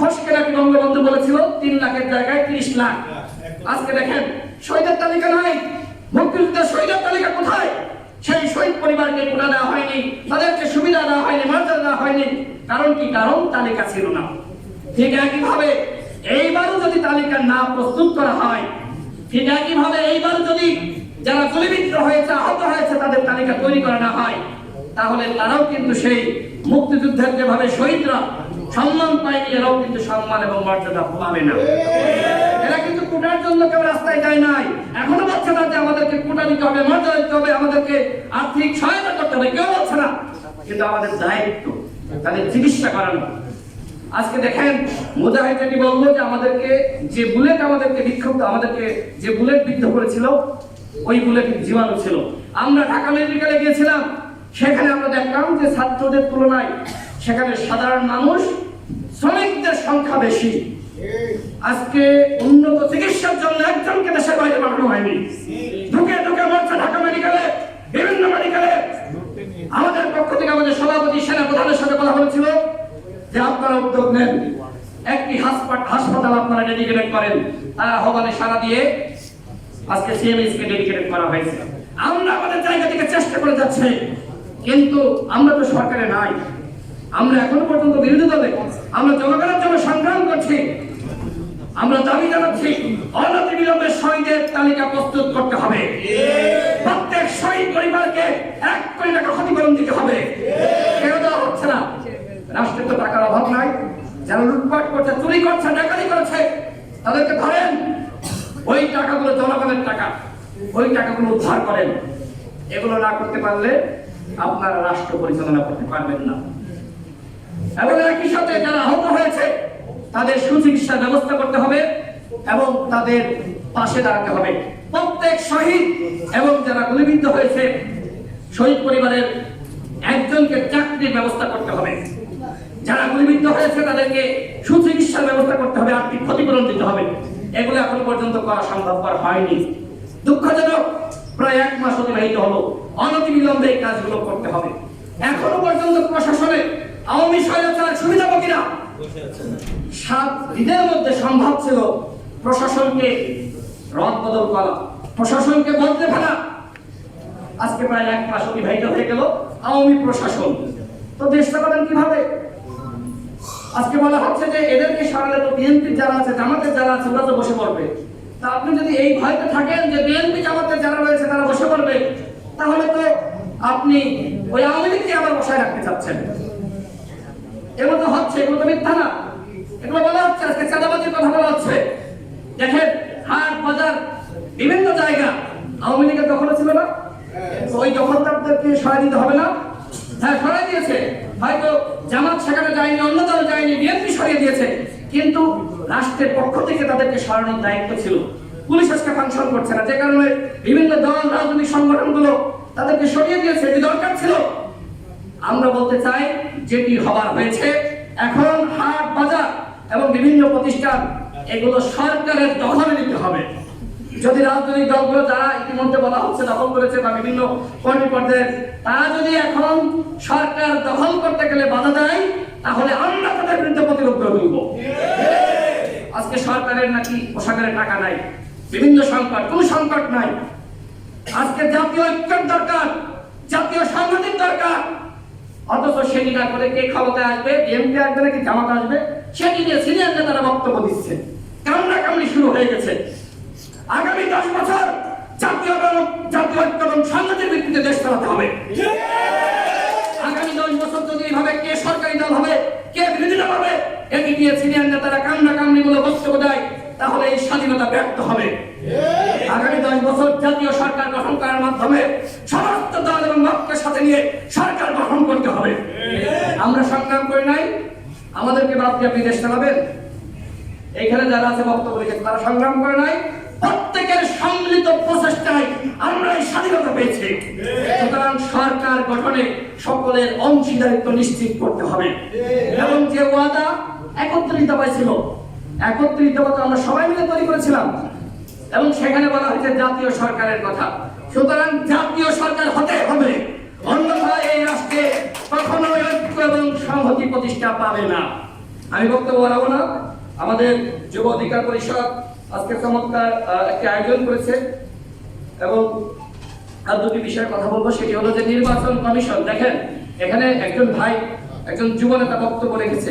ফসকে নাকি বঙ্গবন্ধু বলেছিল তিন লাখের জায়গায় তিরিশ লাখ। আজকে দেখেন শহীদের তালিকা নাই। মুক্তিযুদ্ধের শহীদের তালিকা কোথায়? সেই শহীদ পরিবারকে কোটা দেওয়া হয়নি তাদেরকে সুবিধা দেওয়া হয়নি মর্যাদা দেওয়া হয়নি। কারণ কি? কারণ তালিকা ছিল না। ঠিক একইভাবে এইবারও যদি তালিকা না প্রস্তুত করা হয় ঠিক একইভাবে এইবার যদি যারা গুলিবিদ্ধ হয়েছে আহত হয়েছে তাদের তালিকা তৈরি করা না হয় তাহলে তারাও কিন্তু সেই মুক্তিযুদ্ধের যেভাবে শহীদরা সম্মান পায়নি এরাও কিন্তু সম্মান এবং মর্যাদা পাবে না। এরা কিন্তু কোটার জন্য কেউ রাস্তায় যায় নাই। এখনও বলছে না যে আমাদেরকে কোটা দিতে হবে, মর্যাদা দিতে হবে, আমাদেরকে আর্থিক সহায়তা করতে হবে। কেউ বলছে না। কিন্তু আমাদের দায়িত্ব, তাদের চিকিৎসা করানো। আজকে দেখেন, মুজাহিদ যেটি বলল যে আমাদেরকে যে বুলেট আমাদেরকে বিক্ষুব্ধ, আমাদেরকে যে বুলেট বিদ্ধ করেছিল, ওই বুলেট জীবাণু ছিল। আমরা ঢাকা মেডিকেলে গিয়েছিলাম, সেখানে আমরা দেখলাম যে ছাত্রদের তুলনায় সেখানে সাধারণ মানুষ শ্রমিকদের সংখ্যা বেশি। আজকে উন্নত চিকিৎসার জন্য একজনকে দেশের বাইরে পাঠানো হয়নি। ঢুকে ঢুকে মরছে ঢাকা মেডিকেলে, বিভিন্ন মেডিকেলে। আমাদের পক্ষ থেকে আমাদের সভাপতি সেনা প্রধানের সাথে কথা বলেছিল যে আপনারা উদ্যোগ নেন। একটি হাসপাতাল আপনারা ডেডিকেটেড করেন। তারা আহ্বানে সারা দিয়ে আজকে সিএমএস কে ডেডিকেটেড করা হয়েছে। আমরা আমাদের জায়গা থেকে চেষ্টা করে যাচ্ছে, কিন্তু আমরা তো সরকারে নাই। আমরা এখনও পর্যন্ত বিরোধী দলে, আমরা জনগণের জন্য সংগ্রাম করছি, আমরা দাবি জানাচ্ছি, অনতি বিলম্বে শহীদের তালিকা প্রস্তুত করতে হবে। প্রত্যেক শহীদ পরিবারকে এক কোটি টাকা ক্ষতিপূরণ দিতে হবে। কেন দেওয়া হচ্ছে না? রাষ্ট্রের তো টাকার অভাব নাই। যারা লুটপাট করছে, চুরি করছে, ডাকাতি করেছে, তাদেরকে ধরেন, ওই টাকাগুলো জনগণের টাকা, ওই টাকাগুলো উদ্ধার করেন। এগুলো না করতে পারলে আপনারা রাষ্ট্র পরিচালনা করতে পারবেন না। এবং একই সাথে যারা আহত হয়েছে, তাদের সুচিকিৎসার ব্যবস্থা করতে হবে এবং তাদের পাশে দাঁড়াতে হবে। প্রত্যেক শহীদ এবং যারা গুলিবিদ্ধ হয়েছে, শহীদ পরিবারের একজনকে চাকরির ব্যবস্থা করতে হবে। যারা গুলিবিদ্ধ হয়েছে, তাদেরকে সুচিকিৎসার ব্যবস্থা করতে হবে, আর্থিক ক্ষতিপূরণ দিতে হবে। এগুলো এখনও পর্যন্ত করা সম্ভবপর হয়নি। দুঃখজনক, প্রায় এক মাস অতিবাহিত হলো। অনতিবিলম্বে এই কাজগুলো করতে হবে। এখনও পর্যন্ত প্রশাসনে আওয়ামী স্বৈরাচার সুবিধাভোগীরা সাত দিনের মধ্যে সম্ভব ছিল প্রশাসনকে রদ বদল করা। প্রশাসনকে বদলে ফেলা। আজকে প্রায় এক মাস অতিবাহিত হয়ে গেল আওয়ামী প্রশাসন। তো দেশ চালাবেন কীভাবে? আজকে বলা হচ্ছে যে এদেরকে সরালে তো বিএনপি যারা আছে, জামাতের যারা আছে, ওরা তো বসে পড়বে। তা আপনি যদি এই ভয়তে থাকেন যে বিএনপি, জামাতের যারা রয়েছে, তারা বসে পড়বে, তাহলে তো আপনি ওই আওয়ামী লীগকে আবার বসায় রাখতে চাচ্ছেন। এগুলো তো হচ্ছে, এগুলো তো মিথ্যা না। এগুলো বলা হচ্ছে, আজকে চাঁদাবাজির কথা বলা হচ্ছে। দেখেন, হাট, বাজার, বিভিন্ন জায়গা আওয়ামী লীগের দখলে ছিল না। ওই দখলদারদেরকে সরাই দিতে হবে না। হ্যাঁ সরাই দিয়েছে। হয়তো জামাত সেখানে যায়নি, অন্য দল যায়নি, বিএনপি সরিয়ে দিয়েছে। কিন্তু রাষ্ট্রের পক্ষ থেকে তাদেরকে সরানোর দায়িত্ব ছিল। পুলিশ আজকে ফাংশন করছে না। যে কারণে বিভিন্ন দল, রাজনৈতিক সংগঠনগুলো তাদেরকে সরিয়ে দিয়েছে। এটি দরকার ছিল আমরা বলতে চাই যেটি হবার হয়েছে, এখন হাট বাজার এবং বিভিন্ন প্রতিষ্ঠান এগুলো সরকারের দখলে নিতে হবে। যদি রাজনৈতিক দলগুলো যারা ইতিমধ্যে বলা হচ্ছে দখল করেছে বা বিভিন্ন কর্মী পর্যায়ে, তারা যদি এখন সরকার দখল করতে গেলে বাধা দেয়, তাহলে আমরা তাদের বিরুদ্ধে প্রতিরোধ করে তুলব। আজকে সরকারের নাকি পোশাকের টাকা নাই, বিভিন্ন সংকট, কোন সংকট নাই। আজকে জাতীয় ঐক্যের দরকার, জাতীয় সংহতির দরকার অথচ সেটি না করে কে ক্ষমতায় আসবে? বিএনপি আসবে নাকি জামাত আসবে? সেটি নিয়ে সিনিয়র নেতারা বক্তব্য দিচ্ছে কামড়া কামড়ি শুরু হয়ে গেছে। আগামী দশ বছর জাতীয় জাতীয় ঐক্য এবং সংহতির ভিত্তিতে দেশ চালাতে হবে। আগামী দশ বছর যদি এইভাবে কে সরকারি দল হবে কে বিরোধী দল হবে এটি নিয়ে সিনিয়র নেতারা কামড়া কামড়ি বলে বক্তব্য দেয় তাহলে এই স্বাধীনতা ব্যর্থ হবে। আগামী দশ বছর জাতীয় সরকার গঠন করার মাধ্যমে সমস্ত দল এবং মতকে সাথে নিয়ে সরকার গঠন করতে হবে। আমরা সংগ্রাম করি নাই, আমাদেরকে বাদ আপনি দেশ চালাবেন। এখানে যারা আছে বক্তব্য রেখেছে, তারা সংগ্রাম করে নাই। প্রত্যেকের সম্মিলিত প্রচেষ্টায় আমরা এই স্বাধীনতা পেয়েছি। সুতরাং সরকার গঠনে সকলের অংশীদারিত্ব নিশ্চিত করতে হবে। এবং যে ওয়াদা একত্রিত হয়েছিল একত্রিত আমরা সবাই মিলে তৈরি করেছিলাম। এবং সেখানে বলা হয়েছে জাতীয় সরকারের কথা। সুতরাং জাতীয় সরকার হতে হবে। অন্যথায় এই রাষ্ট্রে কখনোই ঐক্য এবং সংহতি প্রতিষ্ঠা পাবে না। আমি বক্তব্য বাড়াবো না। আমাদের যুব অধিকার পরিষদ আজকে চমৎকার একটি আয়োজন করেছে এবং আর দুটি বিষয়ে কথা বলব। সেটি হলো যে নির্বাচন কমিশন, দেখেন, এখানে একজন ভাই, একজন যুব নেতা বক্তব্য রেখেছে।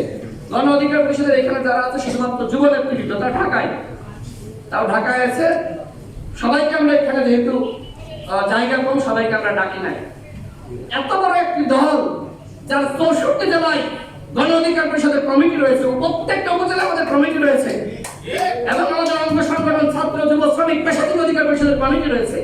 গণ অধিকার পরিষদের এখানে যারা আছে শুধুমাত্র যুব নেতৃত্ব তারা ঢাকায়। তাও ঢাকায় আছে। সবাইকে আমরা এখানে যেহেতু জায়গা কম সবাইকে আমরা ডাকি নাই। এত বড় একটি দল যার চৌষট্টি জেলায় গণ অধিকার পরিষদের কমিটি রয়েছে প্রত্যেকটা উপজেলা আমাদের কমিটি রয়েছে। এবং আমাদের অঙ্গ সংগঠন ছাত্র, যুব, শ্রমিক, পেশাজীবী অধিকার পরিষদের কমিটি রয়েছে।